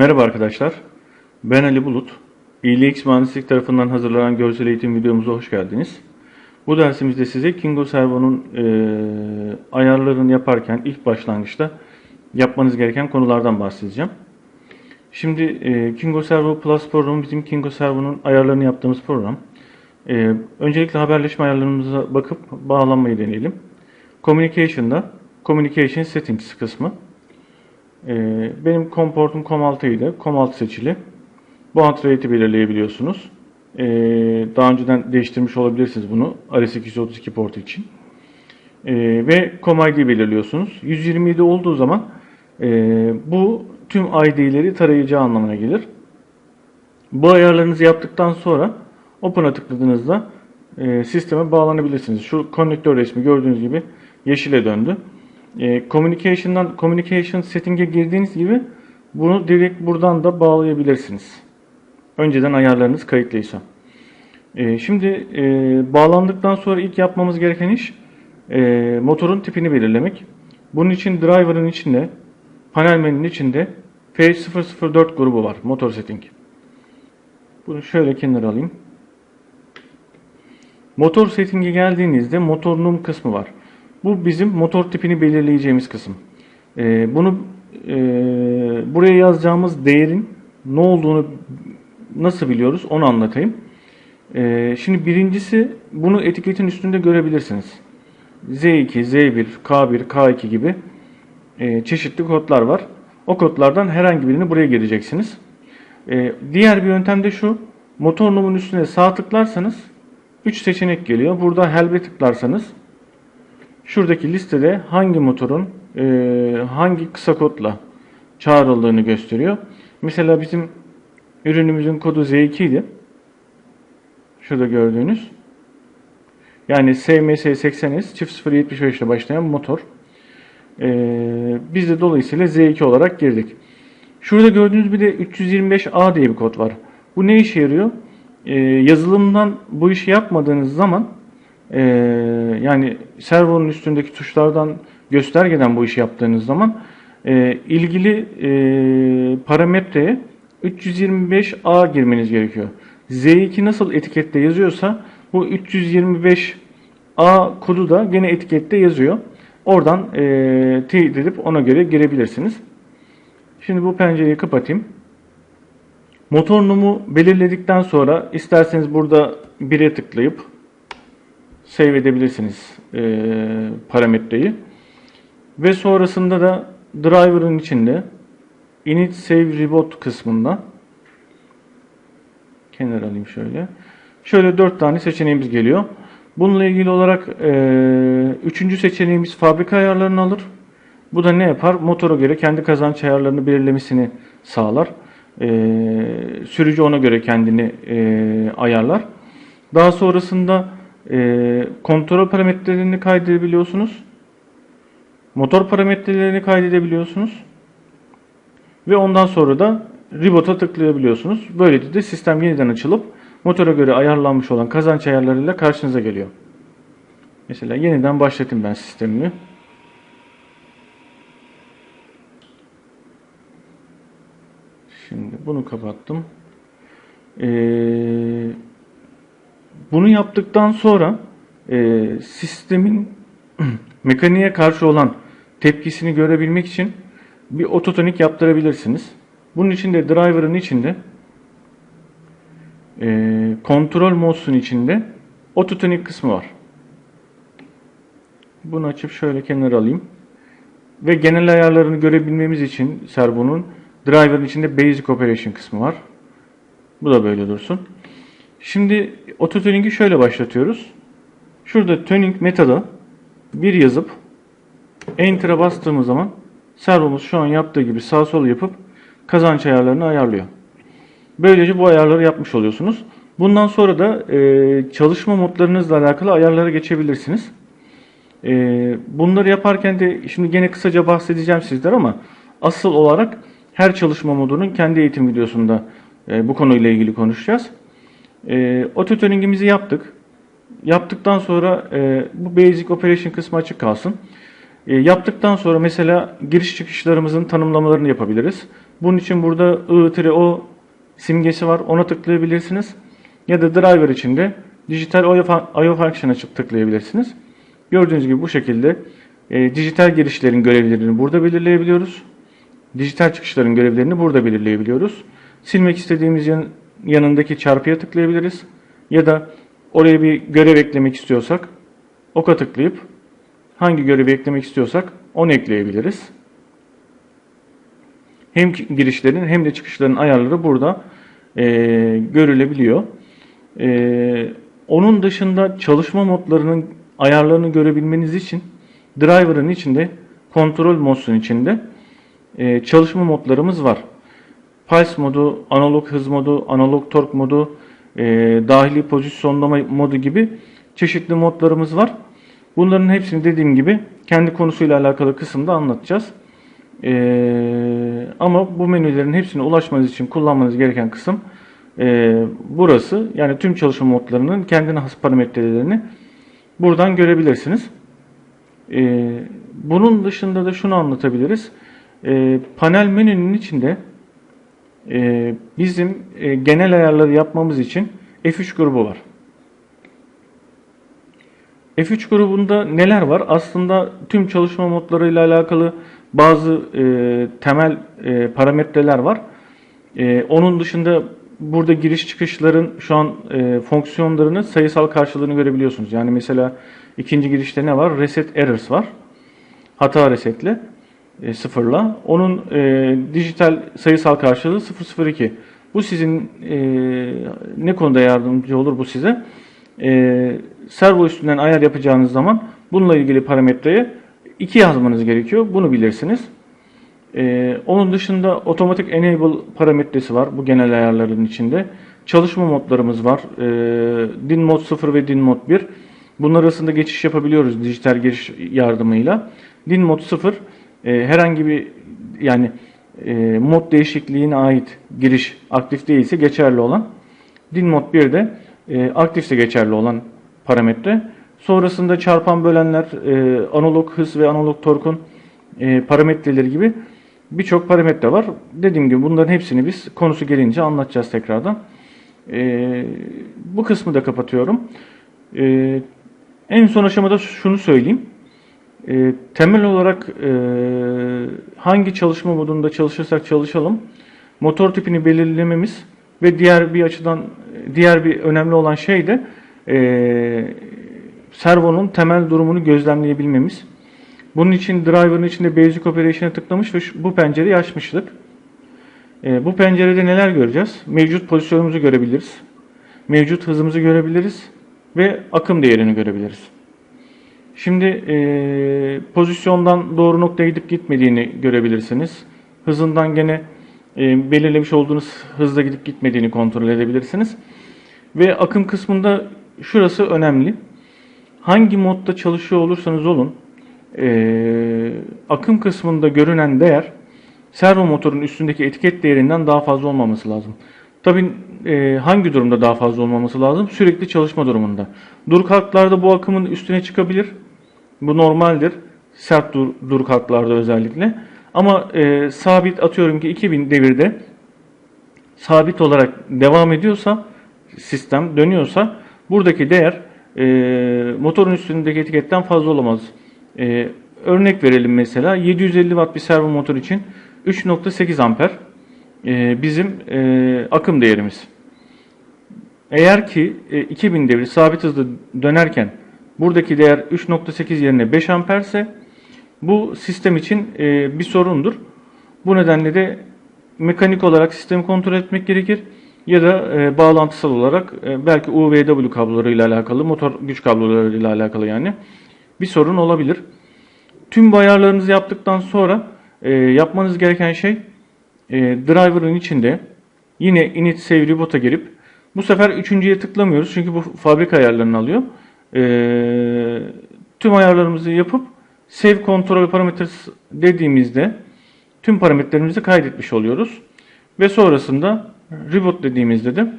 Merhaba arkadaşlar. Ben Ali Bulut. İLX Mühendislik tarafından hazırlanan görsel eğitim videomuza hoş geldiniz. Bu dersimizde size Kingo Servo'nun eee, ayarlarını yaparken ilk başlangıçta yapmanız gereken konulardan bahsedeceğim. Şimdi eee, Kingo Servo Plus programı bizim Kingo Servo'nun ayarlarını yaptığımız program. Eee, öncelikle haberleşme ayarlarımıza bakıp bağlanmayı deneyelim. Communication'da Communication Settings kısmı. Ee, benim COM portum COM6 idi. COM6 seçili. Bu rate'i belirleyebiliyorsunuz. Ee, daha önceden değiştirmiş olabilirsiniz bunu RS232 portu için. Ee, ve COM ID belirliyorsunuz. 127 olduğu zaman e, bu tüm ID'leri tarayacağı anlamına gelir. Bu ayarlarınızı yaptıktan sonra Open'a tıkladığınızda e, sisteme bağlanabilirsiniz. Şu konnektör resmi gördüğünüz gibi yeşile döndü. E, communication'dan communication setting'e girdiğiniz gibi bunu direkt buradan da bağlayabilirsiniz. Önceden ayarlarınız kayıtlıysa. E, şimdi e, bağlandıktan sonra ilk yapmamız gereken iş motorun tipini belirlemek. Bunun için driver'ın içinde panel menünün içinde F004 grubu var. Motor setting. Bunu şöyle kenara alayım. Motor setting'e geldiğinizde motor num kısmı var. Bu bizim motor tipini belirleyeceğimiz kısım. Ee, bunu e, buraya yazacağımız değerin ne olduğunu nasıl biliyoruz onu anlatayım. Ee, şimdi birincisi bunu etiketin üstünde görebilirsiniz. Z2, Z1, K1, K2 gibi e, çeşitli kodlar var. O kodlardan herhangi birini buraya gireceksiniz. Ee, diğer bir yöntem de şu. Motor numun üstüne sağ tıklarsanız 3 seçenek geliyor. Burada helbe tıklarsanız şuradaki listede hangi motorun e, hangi kısa kodla çağrıldığını gösteriyor. Mesela bizim ürünümüzün kodu Z2 idi. Şurada gördüğünüz. Yani SMS 80S çift 075 ile başlayan motor. E, biz de dolayısıyla Z2 olarak girdik. Şurada gördüğünüz bir de 325A diye bir kod var. Bu ne işe yarıyor? E, yazılımdan bu işi yapmadığınız zaman e, yani servonun üstündeki tuşlardan göstergeden bu işi yaptığınız zaman e, ilgili e, parametreye 325A girmeniz gerekiyor. Z2 nasıl etikette yazıyorsa bu 325A kodu da gene etikette yazıyor. Oradan e, teyit edip ona göre girebilirsiniz. Şimdi bu pencereyi kapatayım. Motor numu belirledikten sonra isterseniz burada 1'e tıklayıp save edebilirsiniz e, parametreyi. Ve sonrasında da driver'ın içinde init save rebot kısmında kenar alayım şöyle. Şöyle 4 tane seçeneğimiz geliyor. Bununla ilgili olarak e, üçüncü seçeneğimiz fabrika ayarlarını alır. Bu da ne yapar? Motora göre kendi kazanç ayarlarını belirlemesini sağlar. E, sürücü ona göre kendini e, ayarlar. Daha sonrasında e, kontrol parametrelerini kaydedebiliyorsunuz. Motor parametrelerini kaydedebiliyorsunuz. Ve ondan sonra da Rebot'a tıklayabiliyorsunuz. Böylece de sistem yeniden açılıp motora göre ayarlanmış olan kazanç ayarlarıyla karşınıza geliyor. Mesela yeniden başlatayım ben sistemimi. Şimdi bunu kapattım. Ee, bunu yaptıktan sonra e, sistemin mekaniğe karşı olan tepkisini görebilmek için bir ototonik yaptırabilirsiniz. Bunun için de driver'ın içinde e, kontrol modsun içinde ototonik kısmı var. Bunu açıp şöyle kenara alayım. Ve genel ayarlarını görebilmemiz için servonun driver'ın içinde basic operation kısmı var. Bu da böyle dursun. Şimdi ototuning'i şöyle başlatıyoruz. Şurada tuning metoda bir yazıp enter'a bastığımız zaman servomuz şu an yaptığı gibi sağ sol yapıp kazanç ayarlarını ayarlıyor. Böylece bu ayarları yapmış oluyorsunuz. Bundan sonra da e, çalışma modlarınızla alakalı ayarlara geçebilirsiniz. E, bunları yaparken de şimdi gene kısaca bahsedeceğim sizler ama asıl olarak her çalışma modunun kendi eğitim videosunda e, bu konuyla ilgili konuşacağız. E, Autotuning'imizi yaptık. Yaptıktan sonra e, bu Basic Operation kısmı açık kalsın. E, yaptıktan sonra mesela giriş çıkışlarımızın tanımlamalarını yapabiliriz. Bunun için burada I-O simgesi var. Ona tıklayabilirsiniz. Ya da driver için de dijital I/O function'a tıklayabilirsiniz. Gördüğünüz gibi bu şekilde e, dijital girişlerin görevlerini burada belirleyebiliyoruz. Dijital çıkışların görevlerini burada belirleyebiliyoruz. Silmek istediğimiz yanındaki çarpıya tıklayabiliriz. Ya da oraya bir görev eklemek istiyorsak oka tıklayıp hangi görevi eklemek istiyorsak onu ekleyebiliriz. Hem girişlerin hem de çıkışların ayarları burada e, görülebiliyor. E, onun dışında çalışma modlarının ayarlarını görebilmeniz için driver'ın içinde kontrol modsun içinde e, çalışma modlarımız var. Pulse modu, analog hız modu, analog tork modu, e, dahili pozisyonlama modu gibi çeşitli modlarımız var. Bunların hepsini dediğim gibi kendi konusuyla alakalı kısımda anlatacağız. E, ama bu menülerin hepsine ulaşmanız için kullanmanız gereken kısım e, burası. Yani tüm çalışma modlarının kendine has parametrelerini buradan görebilirsiniz. E, bunun dışında da şunu anlatabiliriz. E, panel menünün içinde e, bizim e, genel ayarları yapmamız için F3 grubu var. F3 grubunda neler var? Aslında tüm çalışma modlarıyla alakalı bazı e, temel e, parametreler var. E, onun dışında burada giriş çıkışların şu an e, fonksiyonlarını sayısal karşılığını görebiliyorsunuz. Yani mesela ikinci girişte ne var? Reset errors var. Hata resetle e, sıfırla. Onun e, dijital sayısal karşılığı 002. Bu sizin e, ne konuda yardımcı olur bu size? E, servo üstünden ayar yapacağınız zaman bununla ilgili parametreye 2 yazmanız gerekiyor. Bunu bilirsiniz. E, onun dışında otomatik enable parametresi var bu genel ayarların içinde. Çalışma modlarımız var. E, DIN mod 0 ve DIN mod 1. Bunlar arasında geçiş yapabiliyoruz dijital giriş yardımıyla. DIN mod 0 e, herhangi bir yani e, mod değişikliğine ait giriş aktif değilse geçerli olan. DIN mod 1 de e, aktifse geçerli olan parametre. Sonrasında çarpan bölenler, e, analog hız ve analog torkun e, parametreleri gibi birçok parametre var. Dediğim gibi bunların hepsini biz konusu gelince anlatacağız tekrardan. E, bu kısmı da kapatıyorum. E, en son aşamada şunu söyleyeyim. E, temel olarak e, hangi çalışma modunda çalışırsak çalışalım motor tipini belirlememiz ve diğer bir açıdan diğer bir önemli olan şey de e, servonun temel durumunu gözlemleyebilmemiz. Bunun için driver'ın içinde Basic Operation'a tıklamış ve bu pencereyi açmıştık. E, bu pencerede neler göreceğiz? Mevcut pozisyonumuzu görebiliriz. Mevcut hızımızı görebiliriz ve akım değerini görebiliriz. Şimdi e, pozisyondan doğru noktaya gidip gitmediğini görebilirsiniz. Hızından gene e, belirlemiş olduğunuz hızla gidip gitmediğini kontrol edebilirsiniz. Ve akım kısmında şurası önemli. Hangi modda çalışıyor olursanız olun e, akım kısmında görünen değer servo motorun üstündeki etiket değerinden daha fazla olmaması lazım. Tabi e, hangi durumda daha fazla olmaması lazım? Sürekli çalışma durumunda. Dur kalklarda bu akımın üstüne çıkabilir. Bu normaldir. Sert dur, dur kalklarda özellikle. Ama e, sabit atıyorum ki 2000 devirde sabit olarak devam ediyorsa sistem dönüyorsa buradaki değer e, motorun üstündeki etiketten fazla olamaz. E, örnek verelim mesela 750 watt bir servo motor için 3.8 amper e, bizim e, akım değerimiz. Eğer ki e, 2000 devir sabit hızda dönerken buradaki değer 3.8 yerine 5 amperse bu sistem için e, bir sorundur. Bu nedenle de mekanik olarak sistemi kontrol etmek gerekir ya da e, bağlantısal olarak e, belki UVW kablolarıyla alakalı, motor güç kablolarıyla alakalı yani bir sorun olabilir. Tüm bu ayarlarınızı yaptıktan sonra e, yapmanız gereken şey e, driver'ın içinde yine init save reboot'a girip bu sefer üçüncüye tıklamıyoruz çünkü bu fabrika ayarlarını alıyor. E, tüm ayarlarımızı yapıp save control parameters dediğimizde tüm parametrelerimizi kaydetmiş oluyoruz. Ve sonrasında reboot dediğimizde de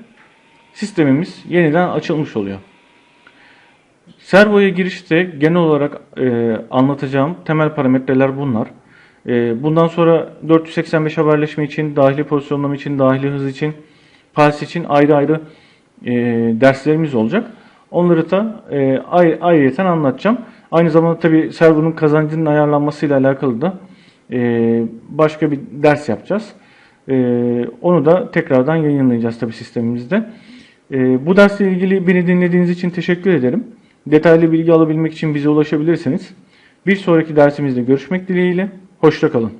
sistemimiz yeniden açılmış oluyor. Servoya girişte genel olarak e, anlatacağım temel parametreler bunlar. E, bundan sonra 485 haberleşme için, dahili pozisyonlama için, dahili hız için, pals için ayrı ayrı e, derslerimiz olacak. Onları da e, ayrı, ayrıyeten anlatacağım. Aynı zamanda tabii server'ın kazancının ayarlanmasıyla alakalı da e, başka bir ders yapacağız. E, onu da tekrardan yayınlayacağız tabii sistemimizde. E, bu dersle ilgili beni dinlediğiniz için teşekkür ederim. Detaylı bilgi alabilmek için bize ulaşabilirsiniz. Bir sonraki dersimizde görüşmek dileğiyle. Hoşça kalın.